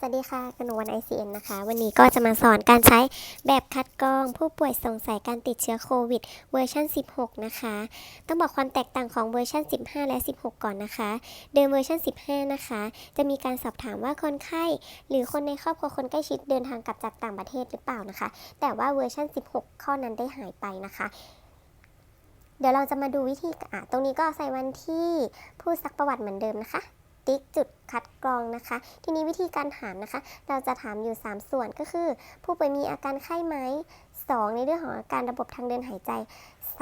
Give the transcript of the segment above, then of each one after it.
สวัสดีค่ะกนวัน ICN นะคะ วันนี้ก็จะมาสอนการใช้แบบคัดกรอง ผู้ป่วยสงสัยการติดเชื้อโควิดเวอร์ชัน16 นะคะ ต้องบอกความแตกต่างของเวอร์ชัน15 และ 16 ก่อนนะคะ เดิมเวอร์ชัน15 นะคะ จะมีการสอบถามว่าคนไข้ หรือคนในครอบครัวคนใกล้ชิดเดินทางกลับจากต่างประเทศหรือเปล่านะคะ แต่ว่าเวอร์ชัน16 ข้อนั้นได้หายไปนะคะเดี๋ยวเราจะมาดูวิธีอะตรงนี้ก็ใส่วันที่ผู้ซักประวัติเหมือนเดิมนะคะ ติ๊กจุดคัดกรองนะคะ ทีนี้วิธีการถามนะคะ เราจะถามอยู่ 3 ส่วนก็คือ ผู้ป่วยมีอาการไข้ไหม 2 ในเรื่องของอาการระบบทางเดินหายใจ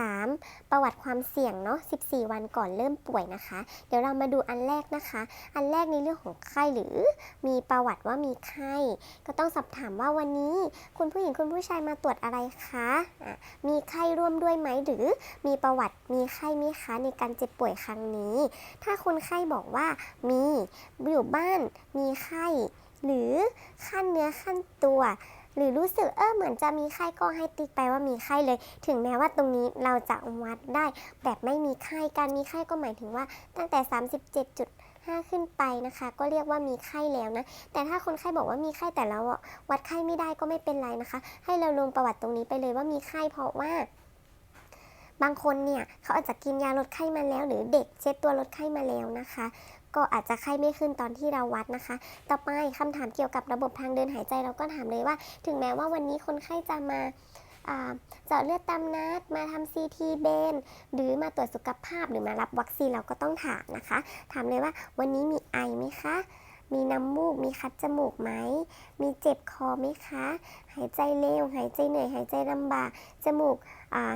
3. ประวัติความเสี่ยงเนาะ 14 วันก่อนเริ่มป่วยนะคะ เดี๋ยวเรามาดูอันแรกนะคะ อันแรกในเรื่องของไข้หรือมีประวัติว่ามีไข้ ก็ต้องสอบถามว่าวันนี้คุณผู้หญิงคุณผู้ชายมาตรวจอะไรคะะมีไข้ร่วมด้วยไหมหรือมีประวัติมีไข้ไหมคะในการเจ็บป่วยครั้งนี้ ถ้าคนไข้บอกว่ามีอยู่บ้านมีไข้ หรือขั้นเนื้อขั้นตัว หรือรู้สึกเออเหมือนจะมีไข้ก็ให้ติ๊กไปว่ามีไข้เลย ถึงแม้ว่าตรงนี้เราจะวัดได้แบบไม่มีไข้การมีไข้ก็หมายถึงว่าตั้งแต่ 37.5ขึ้นไปนะคะ ก็เรียกว่ามีไข้แล้วนะ แต่ถ้าคนไข้บอกว่ามีไข้แต่เราวัดไข้ไม่ได้ก็ไม่เป็นไรนะคะ ให้เราลงประวัติตรงนี้ไปเลยว่ามีไข้เพราะว่า บางคนเนี่ยเขาอาจจะกินยาลดไข้มาแล้ว หรือเด็กเช็ดตัวลดไข้มาแล้วนะคะ ก็อาจจะไข้ไม่ขึ้นตอนที่เราวัดนะคะ ต่อไปคำถามเกี่ยวกับระบบทางเดินหายใจเราก็ถามเลยว่า ถึงแม้ว่าวันนี้คนไข้จะมาอ่าเจาะเลือดตามนัด มาทำซีทีเบน หรือมาตรวจสุขภาพหรือมารับวัคซีนเราก็ต้องถามนะคะ ถามเลยว่าวันนี้มีไอไหมคะ มีน้ำมูก มีคัดจมูกไหม มีเจ็บคอไหมคะ หายใจเร็ว หายใจเหนื่อย หายใจลำบาก จมูก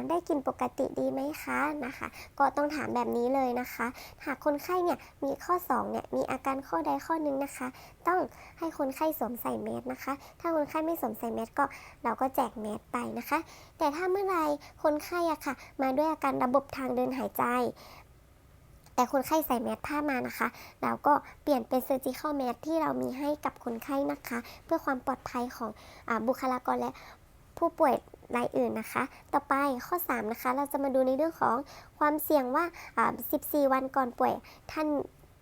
ได้กลินปกติดีไหมคะนะคะ ก็ต้องถามแบบนี้เลยนะคะ หากคนไข้เนี่ยมีข้อ2เนี่ยมีอาการข้อใดข้อหนึ่งนะคะ ต้องให้คนไข้สวมใส่แมสนะคะ ถ้าคนไข้ไม่สวมใส่แมสก็เราก็แจกแมสไปนะคะ แต่ถ้าเมื่อไรคนไข้อะค่ะ มาด้วยอาการระบบทางเดินหายใจ แต่คนไข้ใส่แมสผ้ามานะคะ เราก็เปลี่ยนเป็น surgical mask ที่เรามีให้กับคนไข้นะคะ เพื่อความปลอดภัยของอบุคลากรและผู้ป่วยรายอื่นนะคะ ต่อไปข้อ 3 นะคะ เราจะมาดูในเรื่องของความเสี่ยงว่าอ่า14 วันก่อนป่วยท่าน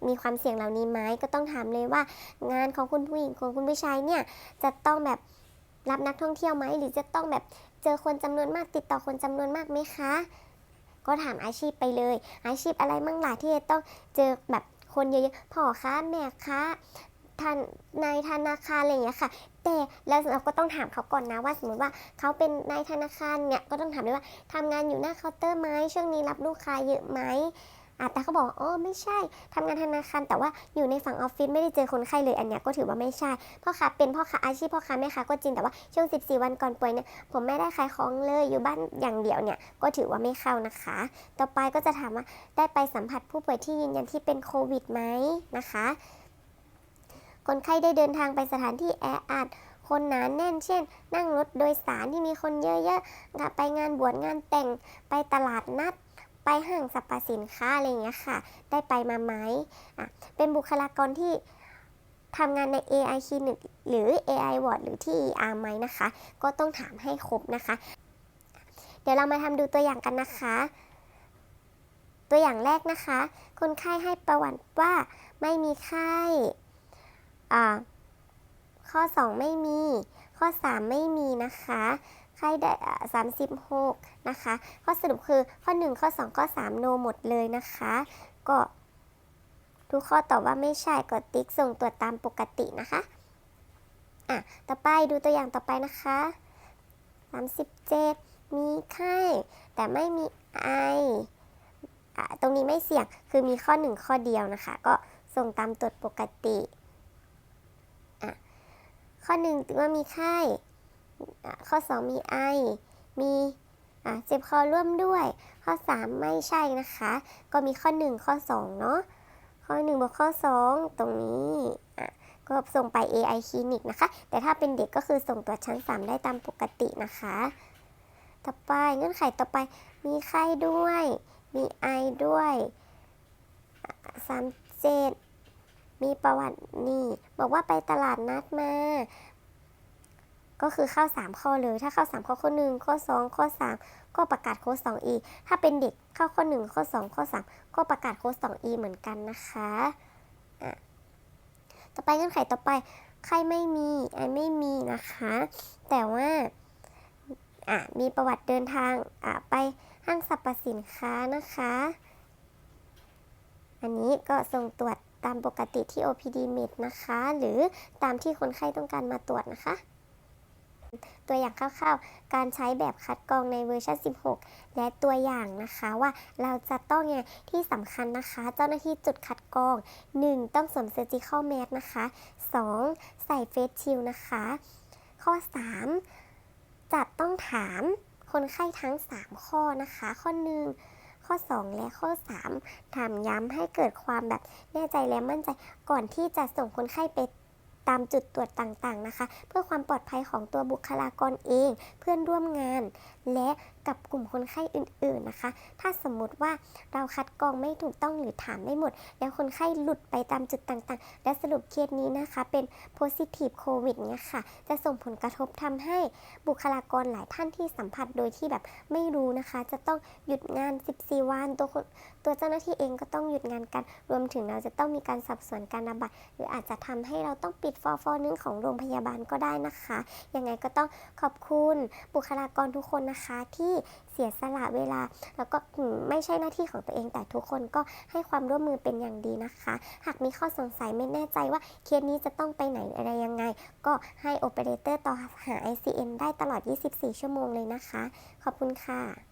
มีความเสี่ยงเหล่านี้ไหมก็ต้องถามเลยว่า งานของคุณผู้หญิงของคุณผู้ชายเนี่ยจะต้องแบบรับนักท่องเที่ยวไหมหรือจะต้องแบบเจอคนจำนวนมากติดต่อคนจำนวนมากไหมคะ ก็ถามอาชีพไปเลย อาชีพอะไรมั่งล่ะที่จะต้องเจอแบบคนเยอะๆพ่อค้าแม่ค้าท่านนายธนาคารอะไรอย่างเงี้ยค่ะ แต่แล้วเราก็ต้องถามเขาก่อนนะว่าสมมติว่าเขาเป็นนายธนาคารเนี่ยก็ต้องถามเลยว่าทำงานอยู่หน้าเคาน์เตอร์ไหมช่วงนี้รับลูกค้าเยอะไหม อะแต่เขาบอกว่าอ๋อไม่ใช่ทำงานธนาคารแต่ว่าอยู่ในฝั่งออฟฟิศไม่ได้เจอคนไข้เลยอันเนี้ยก็ถือว่าไม่ใช่พ่อค้าเป็นพ่อค้าอาชีพพ่อค้าแม่ค้าก็จริงแต่ว่าช่วง 14 วันก่อนป่วยเนี่ยผมไม่ได้ขายของเลยอยู่บ้านอย่างเดียวเนี่ยก็ถือว่าไม่เข้านะคะ ต่อไปก็จะถามว่าได้ไปสัมผัสผู้ป่วยที่ยืนยันที่เป็นโควิดไหมนะคะคนไข้ได้เดินทางไปสถานที่แออัดคนหนานแน่น เช่น นั่งรถโดยสารที่มีคนเยอะๆไปงานบวชงานแต่ง ไปตลาดนัด ไปห้างสรรพสินค้าอะไรอย่างเงี้ยค่ะ ได้ไปมาไหมอะเป็นบุคลากรที่ทำงานใน AI Clinic หรือ AI Ward หรือที่ ER ไหมนะคะ ก็ต้องถามให้ครบนะคะ เดี๋ยวเรามาทำดูตัวอย่างกันนะคะ ตัวอย่างแรกนะคะ คนไข้ให้ประวัติว่าไม่มีไข้อ่าข้อ 2 ไม่มี ข้อ 3 ไม่มีนะคะ ไข้ได้อ่า36นะคะ ข้อสรุปคือข้อ 1 ข้อ 2 ข้อ 3 โนหมดเลยนะคะ ก็ทุกข้อตอบว่าไม่ใช่กดติ๊กส่งตรวจตามปกตินะคะอะต่อไปดูตัวอย่างต่อไปนะคะ37มีไข้ แต่ไม่มีไออะตรงนี้ไม่เสี่ยงคือมีข้อ 1 ข้อเดียวนะคะ ก็ส่งตามตรวจปกติอะข้อ1ถือว่ามีไข้อ่ ข้อ 2 มีไอ มีเจ็บคอร่วมด้วย ข้อ 3 ไม่ใช่นะคะ ก็มีข้อ 1 ข้อ 2 เนาะข้อ 1บวกข้อ 2 ตรงนี้ก็ส่งไป AI Clinic นะคะ แต่ถ้าเป็นเด็กก็คือส่งตรวจชั้น 3 ได้ตามปกตินะคะ ต่อไปเงื่อนไขต่อไปมีไข้ด้วย มีไอด้วยสามเจ็ดมีประวัตินี่ บอกว่าไปตลาดนัดมา ก็คือเข้า 3 ข้อเลย ถ้าเข้า 3 ข้อข้อ 1 ข้อ 2 ข้อ 3 ก็ประกาศโค้ด2 e ถ้าเป็นเด็กเข้าข้อ 1 ข้อ 2 ข้อ 3 ก็ประกาศโค้ด2 e เหมือนกันนะคะอะต่อไปเงื่อนไขต่อไปไข้ไม่มีไอไม่มีนะคะ แต่ว่าอะมีประวัติเดินทางอะไปห้างสรรพสินค้านะคะ อันนี้ก็ส่งตรวจตามปกติที่ OPD Med นะคะ หรือตามที่คนไข้ต้องการมาตรวจนะคะ ตัวอย่างคร่าวๆ การใช้แบบคัดกรองในเวอร์ชัน 16 และตัวอย่างนะคะว่าเราจะต้องไงที่สำคัญนะคะ เจ้าหน้าที่จุดคัดกรอง 1. ต้องสวม surgical mask นะคะ 2. ใส่ face shield นะคะ ข้อ 3 จะต้องถามคนไข้ทั้ง 3 ข้อนะคะ ข้อ 1 ข้อ 2 และข้อ 3 ถามย้ำให้เกิดความแบบแน่ใจและมั่นใจก่อนที่จะส่งคนไข้ไป ตามจุดตรวจต่างๆนะคะ เพื่อความปลอดภัยของตัวบุคลากรเอง เพื่อนร่วมงาน และ กับกลุ่มคนไข้อื่นๆนะคะ ถ้าสมมติว่าเราคัดกรองไม่ถูกต้องหรือถามไม่หมด แล้วคนไข้หลุดไปตามจุดต่างๆ และสรุปเคสนี้นะคะเป็น positive covid เนี่ยค่ะ จะส่งผลกระทบทำให้บุคลากรหลายท่านที่สัมผัสโดยที่แบบไม่รู้นะคะ จะต้องหยุดงาน 14 วัน ตัวคนตัวเจ้าหน้าที่เองก็ต้องหยุดงานกัน รวมถึงเราจะต้องมีการสอบสวนการระบาดหรืออาจจะทำให้เราต้องปิดฟอร์ฟอนึงของโรงพยาบาลก็ได้นะคะ ยังไงก็ต้องขอบคุณบุคลากรทุกคนนะคะที่เสียสละเวลา แล้วก็ไม่ใช่หน้าที่ของตัวเอง แต่ทุกคนก็ให้ความร่วมมือเป็นอย่างดีนะคะ หากมีข้อสงสัยไม่แน่ใจว่าเคสนี้จะต้องไปไหนอะไรยังไง ก็ให้โอเปอเรเตอร์ต่อหา ICN ได้ตลอด 24 ชั่วโมงเลยนะคะ ขอบคุณค่ะ